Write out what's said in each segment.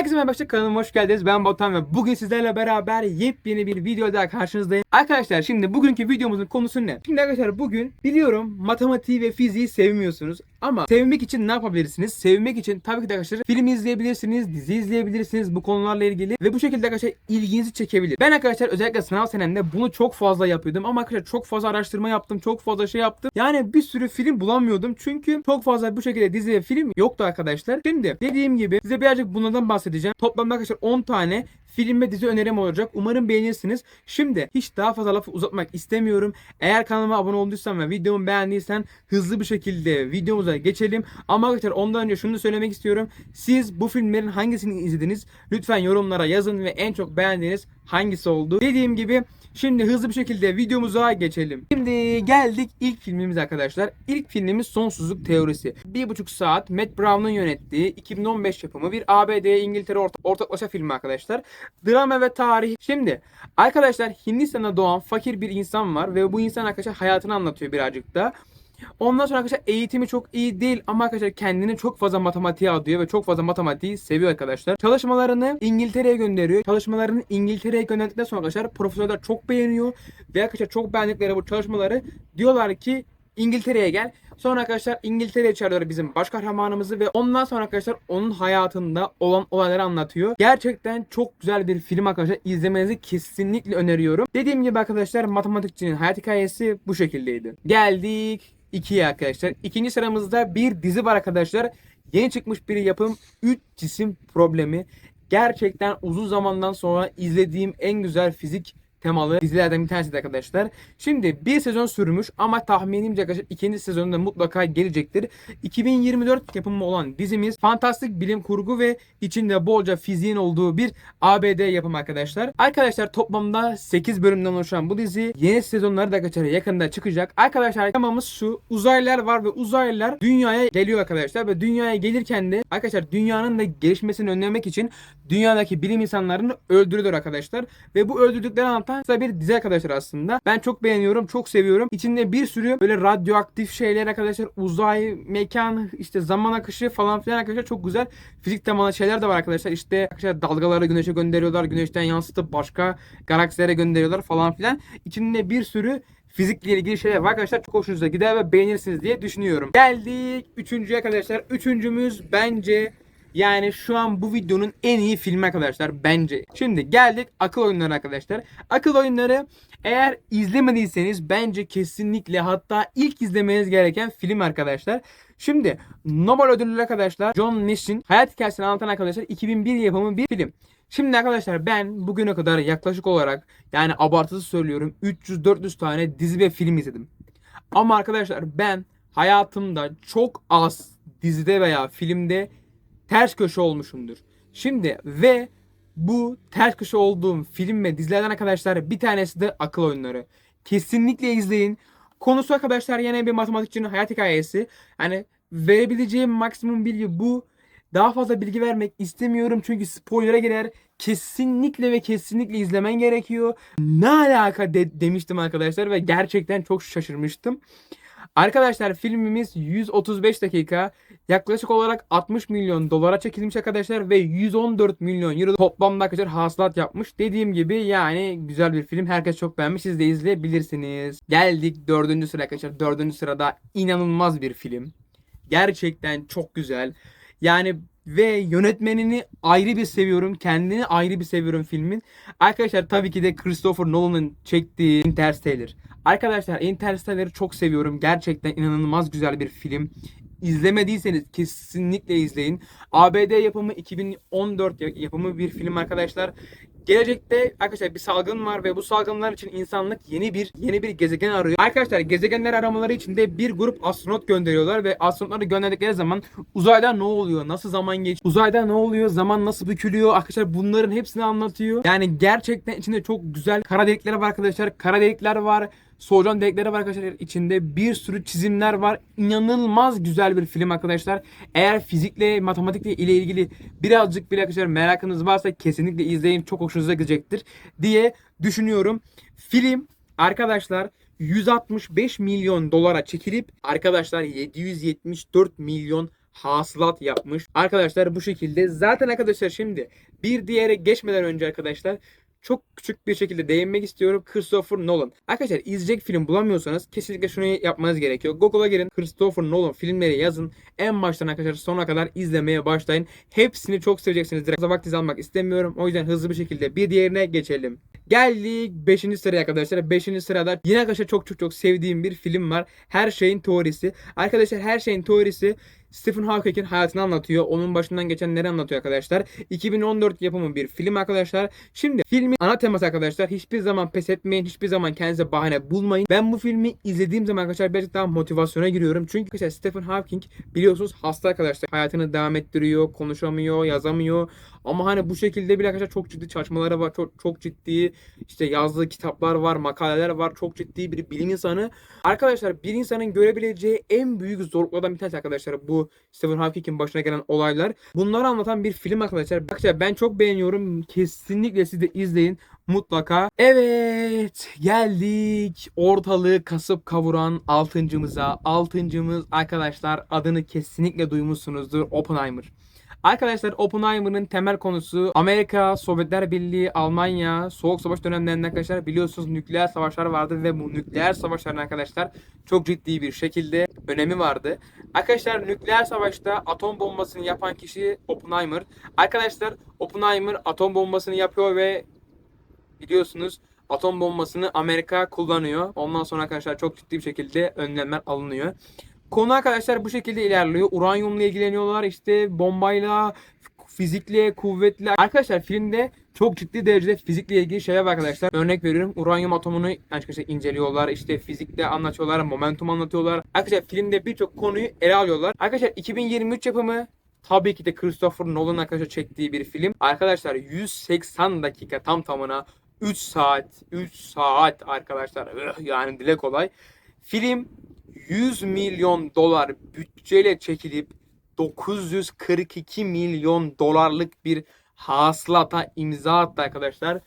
Herkese merhaba kanalıma hoş geldiniz. Ben Batuhan ve bugün sizlerle beraber yepyeni bir video karşınızdayım. Arkadaşlar şimdi bugünkü videomuzun konusu ne? Şimdi arkadaşlar bugün biliyorum matematiği ve fiziği sevmiyorsunuz ama sevmek için ne yapabilirsiniz? Sevmek için tabii ki de arkadaşlar film izleyebilirsiniz, dizi izleyebilirsiniz bu konularla ilgili ve bu şekilde arkadaşlar ilginizi çekebilir. Ben arkadaşlar özellikle sınav senemde bunu çok fazla yapıyordum ama arkadaşlar çok fazla araştırma yaptım, çok fazla şey yaptım. Yani bir sürü film bulamıyordum çünkü çok fazla bu şekilde dizi ve film yoktu arkadaşlar. Şimdi dediğim gibi size birazcık bunlardan bahsedeceğim. Toplamda arkadaşlar 10 tane film ve dizi önerim olacak. Umarım beğenirsiniz. Şimdi hiç daha fazla lafı uzatmak istemiyorum. Eğer kanalıma abone olduysan ve videomu beğendiysen hızlı bir şekilde videomuza geçelim. Ama arkadaşlar ondan önce şunu söylemek istiyorum. Siz bu filmlerin hangisini izlediniz? Lütfen yorumlara yazın ve en çok beğendiğiniz hangisi oldu? Dediğim gibi Şimdi hızlı bir şekilde videomuza geçelim. Şimdi geldik ilk filmimiz arkadaşlar. İlk filmimiz Sonsuzluk Teorisi. Bir buçuk saat Matt Brown'un yönettiği 2015 yapımı bir ABD İngiltere orta, ortaklaşa filmi arkadaşlar. Drama ve tarih. Şimdi arkadaşlar Hindistan'da doğan fakir bir insan var ve bu insan arkadaşlar hayatını anlatıyor birazcık da. Ondan sonra arkadaşlar eğitimi çok iyi değil ama arkadaşlar kendini çok fazla matematiğe adıyor ve çok fazla matematiği seviyor arkadaşlar. Çalışmalarını İngiltere'ye gönderiyor. Çalışmalarını İngiltere'ye gönderdikten sonra arkadaşlar profesörler çok beğeniyor ve arkadaşlar çok beğendikleri bu çalışmaları diyorlar ki İngiltere'ye gel. Sonra arkadaşlar İngiltere'ye çağırıyorlar bizim baş kahramanımızı ve ondan sonra arkadaşlar onun hayatında olan olayları anlatıyor. Gerçekten çok güzel bir film arkadaşlar. İzlemenizi kesinlikle öneriyorum. Dediğim gibi arkadaşlar matematikçinin hayat hikayesi bu şekildeydi. Geldik 2'ye arkadaşlar. İkinci sıramızda bir dizi var arkadaşlar. Yeni çıkmış bir yapım 3 cisim problemi. Gerçekten uzun zamandan sonra izlediğim en güzel fizik temalı dizilerden bir tanesi de arkadaşlar. Şimdi bir sezon sürmüş ama tahminimce arkadaşlar ikinci sezonunda mutlaka gelecektir. 2024 yapımı olan dizimiz fantastik bilim kurgu ve içinde bolca fiziğin olduğu bir ABD yapımı arkadaşlar. Arkadaşlar toplamda 8 bölümden oluşan bu dizi yeni sezonları da arkadaşlar yakında çıkacak. Arkadaşlar temamız şu. Uzaylılar var ve uzaylılar dünyaya geliyor arkadaşlar ve dünyaya gelirken de arkadaşlar dünyanın da gelişmesini önlemek için dünyadaki bilim insanlarını öldürüyor arkadaşlar. Ve bu öldürdükleri anlatan kısa bir dizi arkadaşlar aslında. Ben çok beğeniyorum, çok seviyorum. İçinde bir sürü böyle radyoaktif şeyler arkadaşlar. Uzay, mekan, işte zaman akışı falan filan arkadaşlar çok güzel fizik temalı şeyler de var arkadaşlar. İşte arkadaşlar dalgaları güneşe gönderiyorlar. Güneşten yansıtıp başka galaksilere gönderiyorlar falan filan. İçinde bir sürü fizikle ilgili şeyler var arkadaşlar. Çok hoşunuza gider ve beğenirsiniz diye düşünüyorum. Geldik üçüncüye arkadaşlar. Üçüncümüz bence yani şu an bu videonun en iyi filmi arkadaşlar bence. Şimdi geldik akıl oyunları arkadaşlar. Akıl oyunları eğer izlemediyseniz bence kesinlikle hatta ilk izlemeniz gereken film arkadaşlar. Şimdi Nobel ödüllü arkadaşlar John Nash'in hayat hikayesini anlatan arkadaşlar 2001 yapımı bir film. Şimdi arkadaşlar ben bugüne kadar yaklaşık olarak yani abartısı söylüyorum 300-400 tane dizi ve film izledim. Ama arkadaşlar ben hayatımda çok az dizide veya filmde ters köşe olmuşumdur. Şimdi ve bu ters köşe olduğum film ve dizilerden arkadaşlar bir tanesi de akıl oyunları. Kesinlikle izleyin. Konusu arkadaşlar yine bir matematikçinin hayat hikayesi. Hani verebileceğim maksimum bilgi bu. Daha fazla bilgi vermek istemiyorum çünkü spoiler'a girer. Kesinlikle ve kesinlikle izlemen gerekiyor. Ne alaka de- demiştim arkadaşlar ve gerçekten çok şaşırmıştım. Arkadaşlar filmimiz 135 dakika yaklaşık olarak 60 milyon dolara çekilmiş arkadaşlar ve 114 milyon euro toplamda arkadaşlar hasılat yapmış. Dediğim gibi yani güzel bir film. Herkes çok beğenmiş. Siz de izleyebilirsiniz. Geldik dördüncü sıra arkadaşlar. Dördüncü sırada inanılmaz bir film. Gerçekten çok güzel. Yani ve yönetmenini ayrı bir seviyorum. Kendini ayrı bir seviyorum filmin. Arkadaşlar tabii ki de Christopher Nolan'ın çektiği Interstellar. Arkadaşlar Interstellar'ı çok seviyorum. Gerçekten inanılmaz güzel bir film. İzlemediyseniz kesinlikle izleyin. ABD yapımı 2014 yapımı bir film arkadaşlar. Gelecekte arkadaşlar bir salgın var ve bu salgınlar için insanlık yeni bir yeni bir gezegen arıyor. Arkadaşlar gezegenler aramaları için de bir grup astronot gönderiyorlar ve astronotları gönderdikleri zaman uzayda ne oluyor? Nasıl zaman geç? Uzayda ne oluyor? Zaman nasıl bükülüyor? Arkadaşlar bunların hepsini anlatıyor. Yani gerçekten içinde çok güzel kara delikler var arkadaşlar. Kara delikler var. Solucan delikleri var arkadaşlar içinde bir sürü çizimler var. İnanılmaz güzel bir film arkadaşlar. Eğer fizikle, matematikle ile ilgili birazcık bile arkadaşlar merakınız varsa kesinlikle izleyin. Çok hoşunuza gidecektir diye düşünüyorum. Film arkadaşlar 165 milyon dolara çekilip arkadaşlar 774 milyon hasılat yapmış. Arkadaşlar bu şekilde. Zaten arkadaşlar şimdi bir diğere geçmeden önce arkadaşlar çok küçük bir şekilde değinmek istiyorum. Christopher Nolan. Arkadaşlar izleyecek film bulamıyorsanız kesinlikle şunu yapmanız gerekiyor. Google'a girin. Christopher Nolan filmleri yazın. En baştan arkadaşlar sona kadar izlemeye başlayın. Hepsini çok seveceksiniz. Direkt vaktinizi almak istemiyorum. O yüzden hızlı bir şekilde bir diğerine geçelim. Geldik 5. sıraya arkadaşlar. 5. sırada yine arkadaşlar çok çok çok sevdiğim bir film var. Her şeyin teorisi. Arkadaşlar her şeyin teorisi Stephen Hawking'in hayatını anlatıyor. Onun başından geçenleri anlatıyor arkadaşlar. 2014 yapımı bir film arkadaşlar. Şimdi filmin ana teması arkadaşlar hiçbir zaman pes etmeyin. Hiçbir zaman kendinize bahane bulmayın. Ben bu filmi izlediğim zaman arkadaşlar birazcık daha motivasyona giriyorum. Çünkü arkadaşlar Stephen Hawking biliyorsunuz hasta arkadaşlar. Hayatını devam ettiriyor. Konuşamıyor, yazamıyor. Ama hani bu şekilde bile arkadaşlar çok ciddi çalışmaları var. Çok, çok ciddi işte yazdığı kitaplar var, makaleler var. Çok ciddi bir bilim insanı. Arkadaşlar bir insanın görebileceği en büyük zorluklardan bir tanesi arkadaşlar bu Stephen Hawking'in başına gelen olaylar. Bunları anlatan bir film arkadaşlar. Arkadaşlar ben çok beğeniyorum. Kesinlikle siz de izleyin mutlaka. Evet geldik ortalığı kasıp kavuran altıncımıza. Altıncımız arkadaşlar adını kesinlikle duymuşsunuzdur Oppenheimer. Arkadaşlar Oppenheimer'ın temel konusu Amerika, Sovyetler Birliği, Almanya, Soğuk Savaş dönemlerinde arkadaşlar biliyorsunuz nükleer savaşlar vardı ve bu nükleer savaşların arkadaşlar çok ciddi bir şekilde önemi vardı. Arkadaşlar nükleer savaşta atom bombasını yapan kişi Oppenheimer. Arkadaşlar Oppenheimer atom bombasını yapıyor ve biliyorsunuz atom bombasını Amerika kullanıyor. Ondan sonra arkadaşlar çok ciddi bir şekilde önlemler alınıyor. Konu arkadaşlar bu şekilde ilerliyor. Uranyumla ilgileniyorlar. işte bombayla, fizikle, kuvvetle. Arkadaşlar filmde çok ciddi derecede fizikle ilgili şeyler var arkadaşlar. Örnek veriyorum. Uranyum atomunu arkadaşlar inceliyorlar. İşte fizikle anlatıyorlar. Momentum anlatıyorlar. Arkadaşlar filmde birçok konuyu ele alıyorlar. Arkadaşlar 2023 yapımı Tabii ki de Christopher Nolan arkadaşlar çektiği bir film. Arkadaşlar 180 dakika tam tamına 3 saat 3 saat arkadaşlar yani dile kolay. Film 100 milyon dolar bütçeyle çekilip 942 milyon dolarlık bir hasılata imza attı arkadaşlar.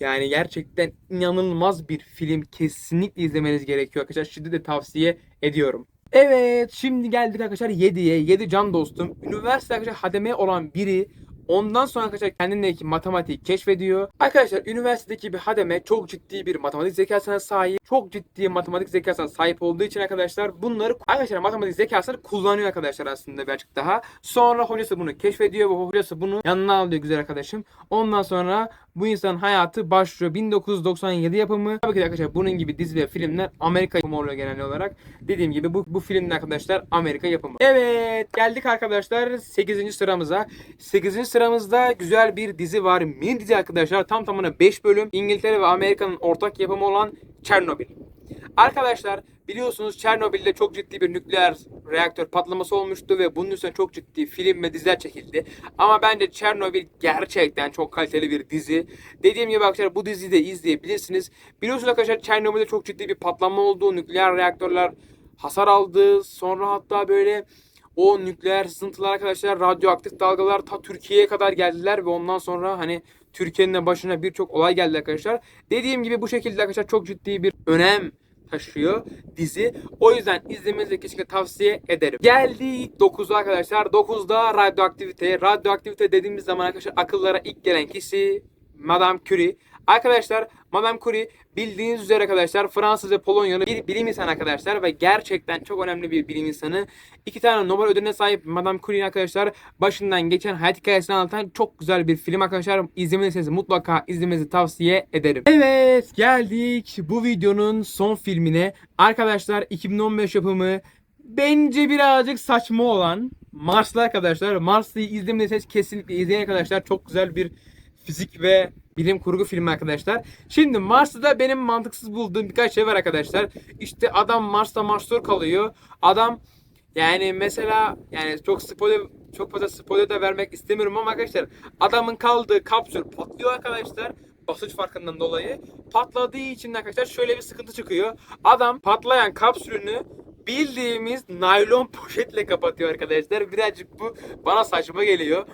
Yani gerçekten inanılmaz bir film. Kesinlikle izlemeniz gerekiyor arkadaşlar. Şiddetle tavsiye ediyorum. Evet şimdi geldik arkadaşlar 7'ye. 7 can dostum. Üniversite arkadaşlar hademe olan biri Ondan sonra arkadaşlar kendindeki matematiği keşfediyor. Arkadaşlar üniversitedeki bir hademe çok ciddi bir matematik zekasına sahip. Çok ciddi matematik zekasına sahip olduğu için arkadaşlar bunları arkadaşlar matematik zekasını kullanıyor arkadaşlar aslında birazcık daha. Sonra hocası bunu keşfediyor ve hocası bunu yanına alıyor güzel arkadaşım. Ondan sonra bu insanın hayatı başlıyor. 1997 yapımı. Tabii ki arkadaşlar bunun gibi dizi ve filmler Amerika yapımı oluyor genel olarak. Dediğim gibi bu, bu filmler arkadaşlar Amerika yapımı. Evet geldik arkadaşlar 8. sıramıza. 8. sıramızda güzel bir dizi var. Mini dizi arkadaşlar. Tam tamına 5 bölüm. İngiltere ve Amerika'nın ortak yapımı olan Chernobyl. Arkadaşlar biliyorsunuz Çernobil'de çok ciddi bir nükleer reaktör patlaması olmuştu ve bunun üstüne çok ciddi film ve diziler çekildi. Ama bence Çernobil gerçekten çok kaliteli bir dizi. Dediğim gibi arkadaşlar bu diziyi de izleyebilirsiniz. Biliyorsunuz arkadaşlar Çernobil'de çok ciddi bir patlama oldu. Nükleer reaktörler hasar aldı. Sonra hatta böyle o nükleer sızıntılar arkadaşlar radyoaktif dalgalar ta Türkiye'ye kadar geldiler ve ondan sonra hani Türkiye'nin de başına birçok olay geldi arkadaşlar. Dediğim gibi bu şekilde arkadaşlar çok ciddi bir önem taşıyor dizi. O yüzden izlemenizi kesinlikle tavsiye ederim. Geldik 9'a arkadaşlar. 9'da radyoaktivite. Radyoaktivite dediğimiz zaman arkadaşlar akıllara ilk gelen kişi Madame Curie. Arkadaşlar Madame Curie bildiğiniz üzere arkadaşlar Fransız ve Polonyalı bir bilim insanı arkadaşlar ve gerçekten çok önemli bir bilim insanı. İki tane Nobel ödülüne sahip Madame Curie arkadaşlar başından geçen hayat hikayesini anlatan çok güzel bir film arkadaşlar. İzlemediyseniz mutlaka izlemenizi tavsiye ederim. Evet geldik bu videonun son filmine. Arkadaşlar 2015 yapımı bence birazcık saçma olan Mars'lı arkadaşlar. Mars'ı izlemediyseniz kesinlikle izleyin arkadaşlar. Çok güzel bir fizik ve bilim kurgu filmi arkadaşlar. Şimdi Mars'ta benim mantıksız bulduğum birkaç şey var arkadaşlar. İşte adam Mars'ta mahsur kalıyor. Adam yani mesela yani çok spoiler çok fazla spoiler da vermek istemiyorum ama arkadaşlar adamın kaldığı kapsül patlıyor arkadaşlar basınç farkından dolayı patladığı için arkadaşlar şöyle bir sıkıntı çıkıyor. Adam patlayan kapsülünü bildiğimiz naylon poşetle kapatıyor arkadaşlar. Birazcık bu bana saçma geliyor.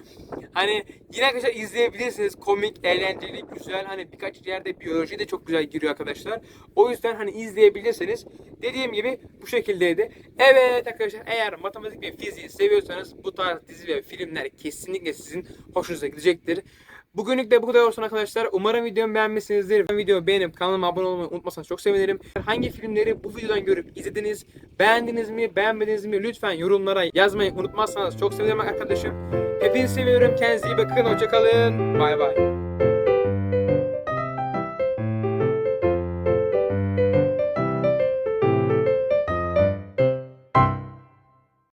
Hani yine arkadaşlar izleyebilirsiniz. Komik, eğlenceli, güzel. Hani birkaç yerde biyoloji de çok güzel giriyor arkadaşlar. O yüzden hani izleyebilirsiniz. Dediğim gibi bu şekildeydi. Evet arkadaşlar eğer matematik ve fiziği seviyorsanız bu tarz dizi ve filmler kesinlikle sizin hoşunuza gidecektir. Bugünlük de bu kadar olsun arkadaşlar. Umarım videomu beğenmişsinizdir. Videoyu beğenip kanalıma abone olmayı unutmazsanız çok sevinirim. Hangi filmleri bu videodan görüp izlediniz? Beğendiniz mi? Beğenmediniz mi? Lütfen yorumlara yazmayı unutmazsanız çok sevinirim arkadaşım. Hepinizi seviyorum. Kendinize iyi bakın. Hoşçakalın. Bay bay.